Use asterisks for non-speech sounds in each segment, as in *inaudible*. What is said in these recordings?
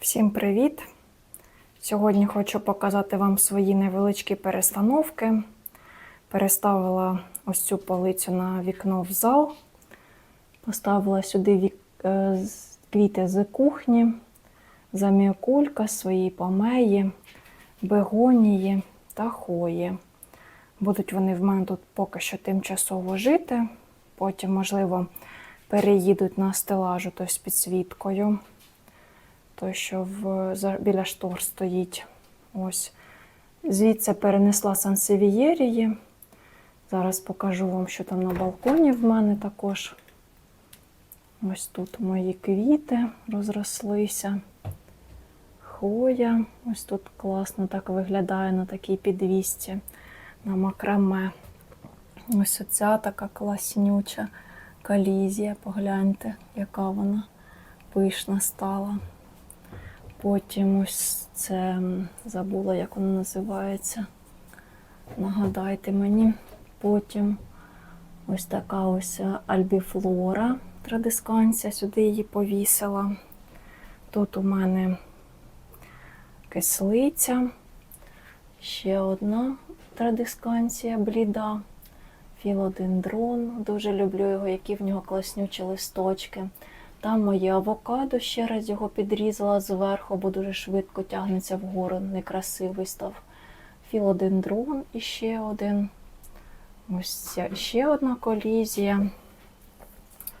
Всім привіт! Сьогодні хочу показати вам свої невеличкі перестановки. Переставила ось цю полицю на вікно в зал, поставила сюди вік... е, квіти з кухні, заміокулька, свої помеї, бегонії та хої. Будуть вони в мене тут поки що тимчасово жити, потім, можливо, переїдуть на стелажу то з підсвіткою той, що в, за- біля штор стоїть. Ось. Звідси перенесла сансевієрії. Зараз покажу вам, що там на балконі в мене також. Ось тут мої квіти розрослися. Хвоя. Ось тут класно так виглядає на такій підвісці, на макраме. Ось оця така класнюча колізія. Погляньте, яка вона пишна стала. Потім ось це забула, як воно називається. Нагадайте мені. Потім ось така ось е, альбіфлора традисканція, сюди її повісила. Тут у мене кислиця, ще одна традисканція бліда, філодендрон. Дуже люблю його, які в нього класнючі листочки. Там моє авокадо ще раз його підрізала зверху, бо дуже швидко тягнеться вгору, некрасивий став. Філодендрон і ще один. Ось ця ще одна колізія.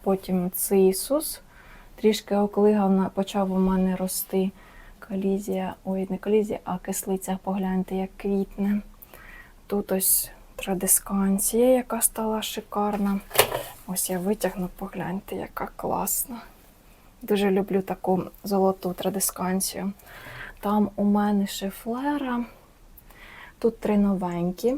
Потім цисус. Трішки оклигав, почав у мене рости колізія. Ой, не колізія, а кислиця. Погляньте, як квітне. Тут ось традисканція, яка стала шикарна. Ось я витягну, погляньте, яка класна. Дуже люблю таку золоту традисканцію. Там у мене шифлера. Тут три новенькі.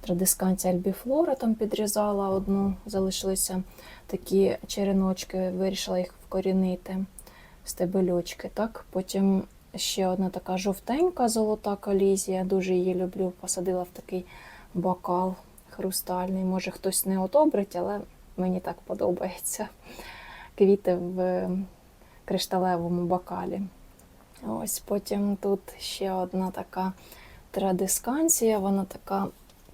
Традисканція Альбіфлора там підрізала одну, залишилися такі череночки, вирішила їх вкорінити, стебельочки. Так? Потім ще одна така жовтенька золота колізія. Дуже її люблю. Посадила в такий бокал хрустальний. Може хтось не одобрить, але мені так подобається. Квіти в кришталевому бокалі. Ось потім тут ще одна така традисканція, вона така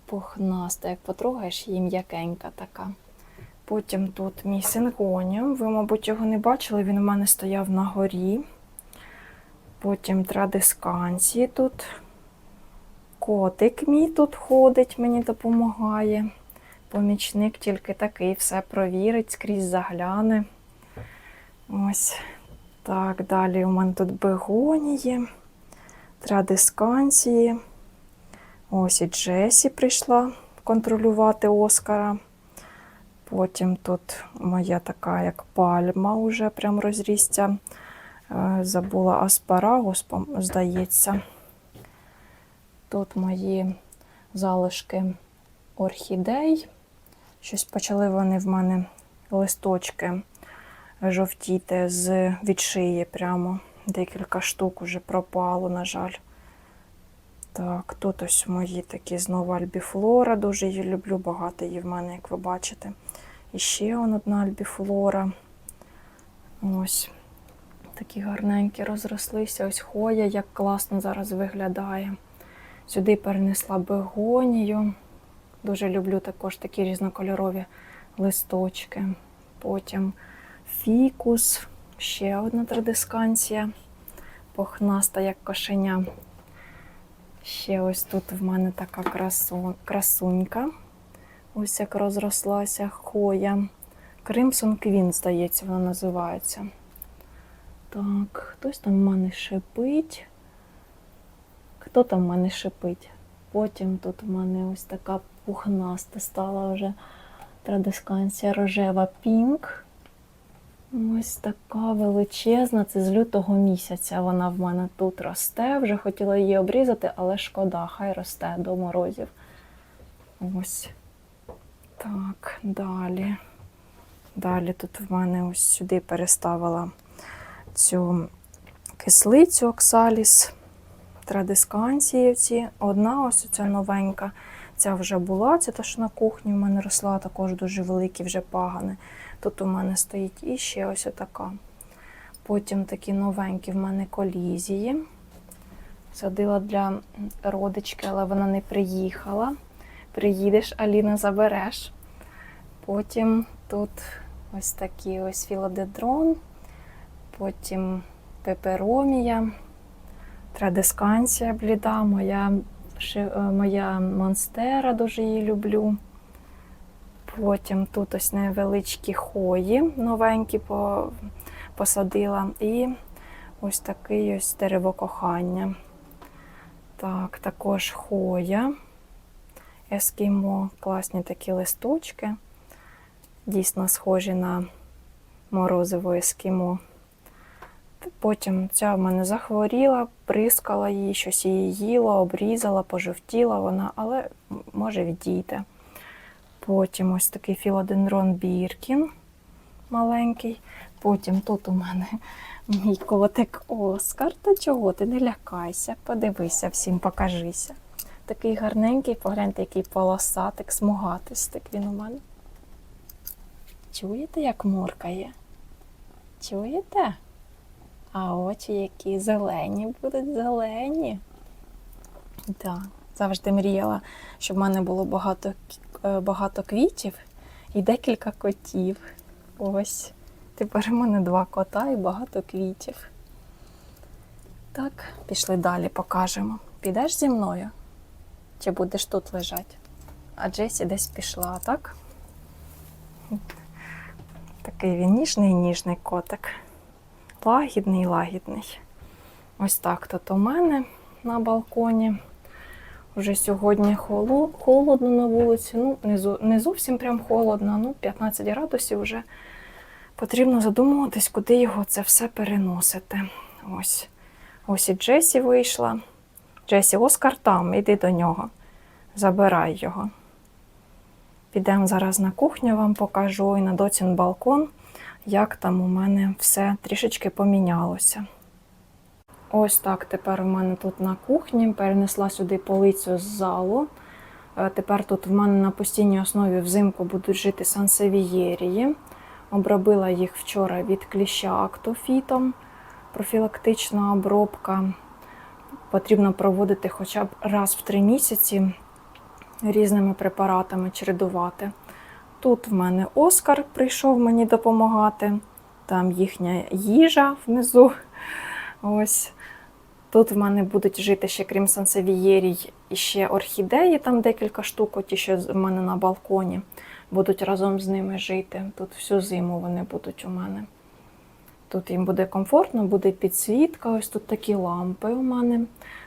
пухнаста, як потрогаєш, її м'якенька така. Потім тут мій сингоніум. Ви, мабуть, його не бачили, він у мене стояв на горі. Потім традисканції тут. Котик мій тут ходить, мені допомагає. Помічник тільки такий, все провірить, скрізь загляне. Ось так, далі у мене тут бегонії, традисканції. Ось і Джесі прийшла контролювати Оскара. Потім тут моя така, як пальма, уже прям розрісся. Е, Забула аспарагус, здається. Тут мої залишки орхідей. Щось почали вони в мене листочки жовтіти з від шиї прямо. Декілька штук уже пропало, на жаль. Так, тут ось мої такі знову альбіфлора. Дуже її люблю, багато її в мене, як ви бачите. І ще одна альбіфлора. Ось. Такі гарненькі розрослися. Ось хоя, як класно зараз виглядає. Сюди перенесла бегонію. Дуже люблю також такі різнокольорові листочки. Потім фікус, ще одна традисканція, похнаста, як кошеня. Ще ось тут в мене така красу, красунька. Ось як розрослася хоя. Crimson Queen, здається, вона називається. Так, хтось там в мене шипить. Хто там в мене шипить? Потім тут в мене ось така пухнаста стала вже традисканція рожева пінк. Ось така величезна, це з лютого місяця. Вона в мене тут росте. Вже хотіла її обрізати, але шкода, хай росте до морозів. Ось. Так, далі. Далі тут в мене ось сюди переставила цю кислицю оксаліс, традисканції ці. Одна ось ця новенька. Ця вже була, це та, що на кухні в мене росла, також дуже великі вже пагани. Тут у мене стоїть і ще ось така. Потім такі новенькі в мене колізії. Садила для родички, але вона не приїхала. Приїдеш, Аліна, забереш. Потім тут ось такий ось філодедрон, потім пеперомія, традисканція бліда, моя, е, моя монстера, дуже її люблю. Потім тут ось невеличкі хої новенькі посадила. І ось такий ось дерево кохання. Так, також хоя. Ескімо, класні такі листочки. Дійсно схожі на морозиво ескімо. Потім ця в мене захворіла, прискала її, щось її їла, обрізала, пожовтіла вона, але може відійде. Потім ось такий філодендрон Біркін маленький. Потім тут у мене *laughs* мій котик Оскар. Та чого ти не лякайся, подивися всім, покажися. Такий гарненький, погляньте, який полосатик, смугатистик він у мене. Чуєте, як муркає? Чуєте? А очі які зелені будуть зелені. Так, завжди мріяла, щоб в мене було багато, багато квітів і декілька котів. Ось. Тепер у мене два кота і багато квітів. Так, пішли далі, покажемо. Підеш зі мною? Чи будеш тут лежати? А Джесі десь пішла, так? Такий він ніжний ніжний котик. Лагідний, лагідний. Ось так тут у мене на балконі. Вже сьогодні холодно на вулиці. Ну, не, зовсім прям холодно, ну 15 градусів вже потрібно задумуватись, куди його це все переносити. Ось. Ось і Джесі вийшла. Джесі, Оскар там, іди до нього. Забирай його. Підемо зараз на кухню, вам покажу і на доцін балкон, як там у мене все трішечки помінялося. Ось так тепер у мене тут на кухні. Перенесла сюди полицю з залу. Е, Тепер тут в мене на постійній основі взимку будуть жити сансевієрії. Обробила їх вчора від кліща актофітом. Профілактична обробка. Потрібно проводити хоча б раз в три місяці різними препаратами чередувати. Тут в мене Оскар прийшов мені допомагати. Там їхня їжа внизу. Ось. Тут в мене будуть жити ще, крім сансевієрій, і ще орхідеї, там декілька штук, ті, що в мене на балконі, будуть разом з ними жити. Тут всю зиму вони будуть у мене. Тут їм буде комфортно, буде підсвітка. Ось тут такі лампи у мене.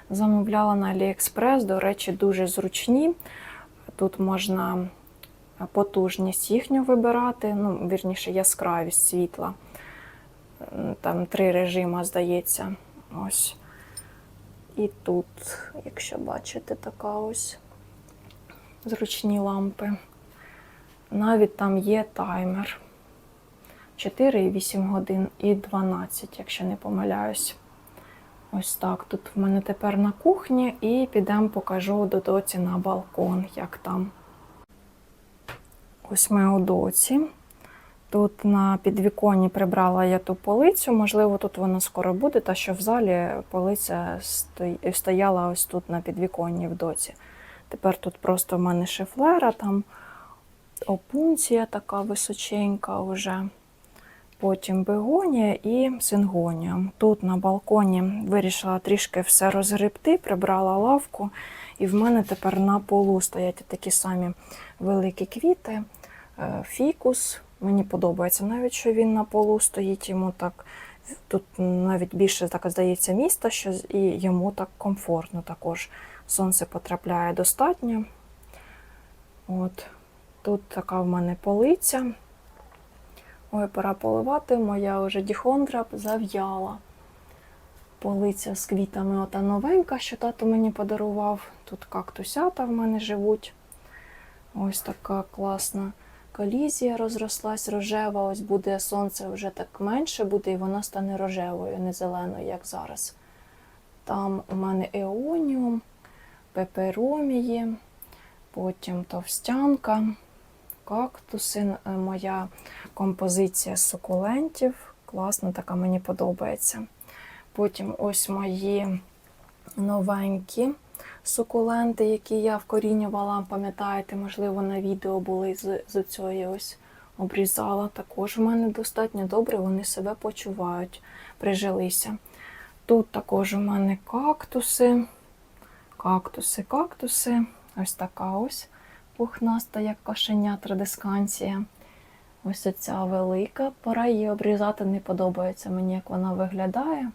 Замовляла на AliExpress, до речі, дуже зручні. Тут можна потужність їхню вибирати, ну, вірніше, яскравість світла. Там три режима, здається. Ось. І тут, якщо бачите, така ось зручні лампи. Навіть там є таймер. 4 і 8 годин і 12, якщо не помиляюсь. Ось так. Тут в мене тепер на кухні і підемо покажу до доці на балкон, як там. Ось ми у доці. Тут на підвіконні прибрала я ту полицю, можливо, тут вона скоро буде, та що в залі полиця стояла ось тут на підвіконні в доці. Тепер тут просто в мене шифлера, там опунція така височенька вже. Потім бегонія і сингонія. Тут на балконі вирішила трішки все розгребти, прибрала лавку, і в мене тепер на полу стоять такі самі великі квіти. Е, Фікус. Мені подобається навіть, що він на полу стоїть. Йому так тут навіть більше так здається міста, що і йому так комфортно також. Сонце потрапляє достатньо. От. Тут така в мене полиця. Ой, пора поливати. Моя вже діхондра зав'яла. Полиця з квітами ота новенька, що тато мені подарував. Тут кактусята в мене живуть. Ось така класна колізія розрослась рожева. Ось буде сонце вже так менше буде, і вона стане рожевою, не зеленою, як зараз. Там у мене еоніум, пеперомії, потім товстянка, кактуси, е, моя композиція сукулентів класна, така мені подобається. Потім ось мої новенькі сукуленти, які я вкорінювала, пам'ятаєте, можливо, на відео були з, з цієї ось обрізала. Також в мене достатньо добре, вони себе почувають, прижилися. Тут також у мене кактуси, кактуси, кактуси. Ось така ось пухнаста, як кошеня традисканція. Ось ця велика. Пора її обрізати, не подобається мені, як вона виглядає.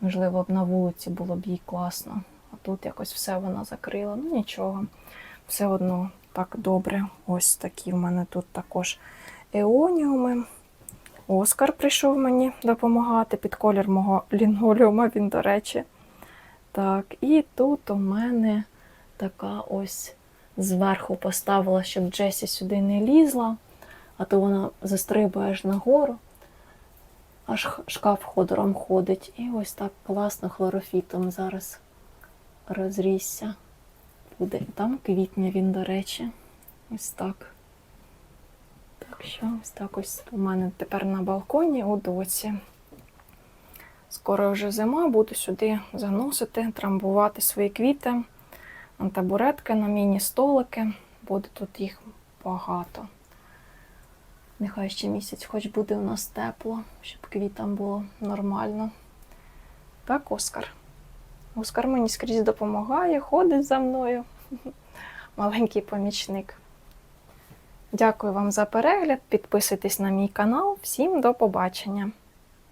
Можливо, б на вулиці було б їй класно. А тут якось все вона закрила. Ну нічого, все одно так добре. Ось такі в мене тут також еоніуми. Оскар прийшов мені допомагати під колір мого лінголіума, він, до речі. Так, і тут у мене така ось зверху поставила, щоб Джесі сюди не лізла, а то вона застрибує аж нагору, аж шкаф ходором ходить. І ось так класно хлорофітом зараз розрісся. Буде. Там квітне він, до речі. Ось так. Так що ось так ось у мене тепер на балконі у доці. Скоро вже зима, буду сюди заносити, трамбувати свої квіти табуретки, на міні-столики. Буде тут їх багато. Нехай ще місяць, хоч буде у нас тепло, щоб квітам було нормально. Так, Оскар. Оскар мені скрізь допомагає, ходить за мною. *laughs* Маленький помічник. Дякую вам за перегляд. Підписуйтесь на мій канал. Всім до побачення!